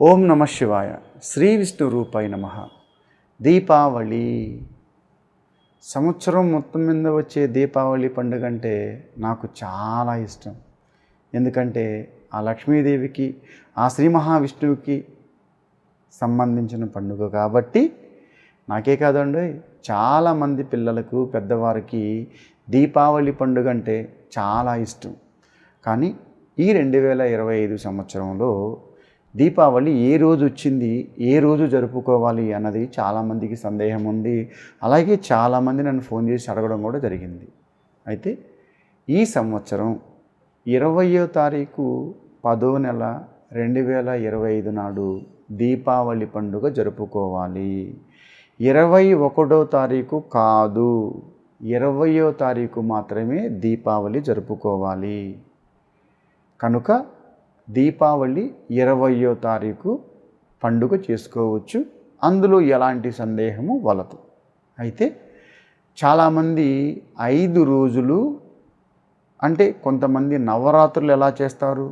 ఓం నమ శివాయ. శ్రీ విష్ణు రూపాయ నమ. దీపావళి. సంవత్సరం మొత్తం మీద వచ్చే దీపావళి పండుగ అంటే నాకు చాలా ఇష్టం. ఎందుకంటే ఆ లక్ష్మీదేవికి ఆ శ్రీ మహావిష్ణువుకి సంబంధించిన పండుగ కాబట్టి నాకే కాదండి చాలామంది పిల్లలకు పెద్దవారికి దీపావళి పండుగ అంటే చాలా ఇష్టం. కానీ ఈ రెండు వేల ఇరవై ఐదు సంవత్సరంలో దీపావళి ఏ రోజు వచ్చింది ఏ రోజు జరుపుకోవాలి అన్నది చాలామందికి సందేహం ఉంది. అలాగే చాలామంది నన్ను ఫోన్ చేసి అడగడం కూడా జరిగింది. అయితే ఈ సంవత్సరం ఇరవయో తారీఖు పదో నెల రెండు వేల ఇరవై ఐదు నాడు దీపావళి పండుగ జరుపుకోవాలి. ఇరవై ఒకటో తారీఖు కాదు ఇరవయో తారీఖు మాత్రమే దీపావళి జరుపుకోవాలి. కనుక దీపావళి ఇరవయో తారీఖు పండుగ చేసుకోవచ్చు. అందులో ఎలాంటి సందేహము వలదు. అయితే చాలామంది ఐదు రోజులు అంటే కొంతమంది నవరాత్రులు ఎలా చేస్తారు?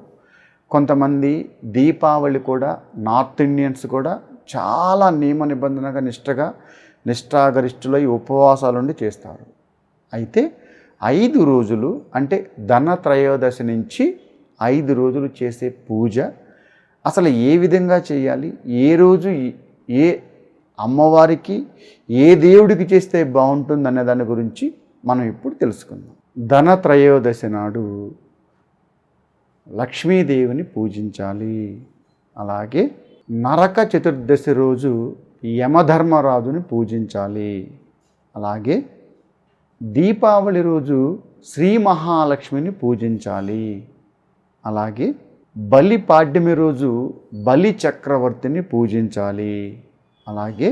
కొంతమంది దీపావళి కూడా నార్త్ ఇండియన్స్ కూడా చాలా నియమ నిబంధనగా నిష్టగా నిష్ఠాగరిష్ఠులై ఉపవాసాలుండి చేస్తారు. అయితే ఐదు రోజులు అంటే ధన త్రయోదశి నుంచి ఐదు రోజులు చేసే పూజ. అసలు ఏ విధంగా చేయాలి? ఏ రోజు ఏ అమ్మవారికి ఏ దేవుడికి చేస్తే బాగుంటుంది అనే దాని గురించి మనం ఇప్పుడు తెలుసుకుందాం. ధన త్రయోదశి నాడు లక్ష్మీదేవిని పూజించాలి. అలాగే నరక చతుర్దశి రోజు యమధర్మరాజుని పూజించాలి. అలాగే దీపావళి రోజు శ్రీ మహాలక్ష్మిని పూజించాలి. అలాగే బలి పాడ్యమి రోజు బలి చక్రవర్తిని పూజించాలి. అలాగే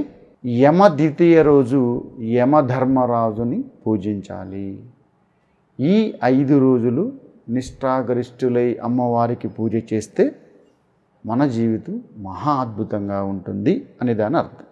యమ ద్వితీయ రోజు యమధర్మరాజుని పూజించాలి. ఈ ఐదు రోజులు నిష్ఠాగరిష్ఠులై అమ్మవారికి పూజ చేస్తే మన జీవితం మహా అద్భుతంగా ఉంటుంది అని దాని అర్థం.